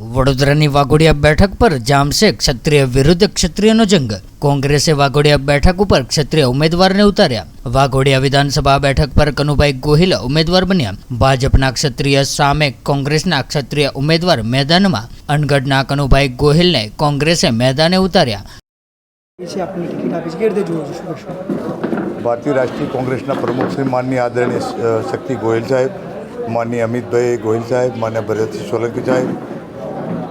વડોદરાની વાઘોડિયા બેઠક પર જામશે ક્ષત્રિય વિરુદ્ધ ક્ષત્રિયનો જંગ. કોંગ્રેસે વાઘોડિયા બેઠક ઉપર ક્ષત્રિય ઉમેદવારને ઉતાર્યા. વાઘોડિયા વિધાનસભા બેઠક પર કનુભાઈ ગોહિલ ઉમેદવાર બન્યા. ભાજપના ક્ષત્રિય સામે કોંગ્રેસના ક્ષત્રિય ઉમેદવાર મેદાનમાં. અનગઢના કનુભાઈ ગોહિલને કોંગ્રેસે મેદાને ઉતાર્યા. ભારતીય રાષ્ટ્રીય કોંગ્રેસના પ્રમુખ શ્રી માનનીય આદરણીય શક્તિ ગોહિલ સાહેબ માનનીય અમિતભાઈ ગોહિલ સાહેબ માન્ય ભરતસિંહ સોલંકી સાહેબ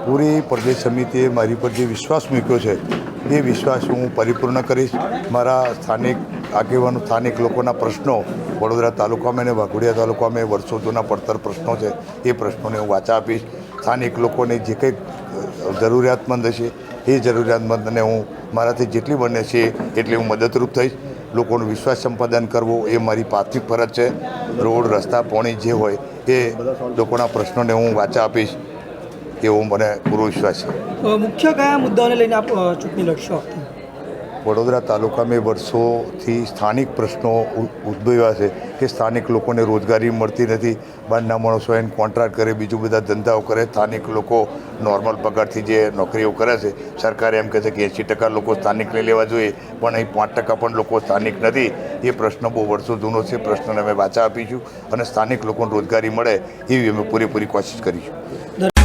પૂરી પ્રદેશ સમિતિએ મારી પર જે વિશ્વાસ મૂક્યો છે, એ વિશ્વાસ હું પરિપૂર્ણ કરીશ. મારા સ્થાનિક આગેવાનો, સ્થાનિક લોકોના પ્રશ્નો, વડોદરા તાલુકામાં અને વાઘોડિયા તાલુકામાં વર્ષો જૂના પડતર પ્રશ્નો છે, એ પ્રશ્નોને હું વાચા આપીશ. સ્થાનિક લોકોને જે કંઈક જરૂરિયાતમંદ હશે, એ જરૂરિયાતમંદને હું મારાથી જેટલી બને છે, એટલી હું મદદરૂપ થઈશ. લોકોનો વિશ્વાસ સંપાદન કરવો એ મારી પ્રાથમિક ફરજ છે. રોડ, રસ્તા, પાણી જે હોય, એ લોકોના પ્રશ્નોને હું વાચા આપીશ. એવો મને પૂરો વિશ્વાસ છે. મુખ્ય કયા મુદ્દાઓને લઈને આપ ચૂંટણી લડશો વડોદરા તાલુકામાં વર્ષોથી સ્થાનિક પ્રશ્નો ઉદ્ભવ્યા છે કે સ્થાનિક લોકોને રોજગારી મળતી નથી બહારના માણસો એને કોન્ટ્રાક્ટ કરે બીજું બધા ધંધાઓ કરે સ્થાનિક લોકો નોર્મલ પગારથી જે નોકરીઓ કરે છે સરકારે એમ કહે છે કે એંસી ટકા લોકો સ્થાનિકને લેવા જોઈએ પણ અહીં પાંચ ટકા પણ લોકો સ્થાનિક નથી. એ પ્રશ્ન બહુ વર્ષો જૂનો છે પ્રશ્નને અમે વાચા આપીશું અને સ્થાનિક લોકોને રોજગારી મળે એવી અમે પૂરેપૂરી કોશિશ કરીશું.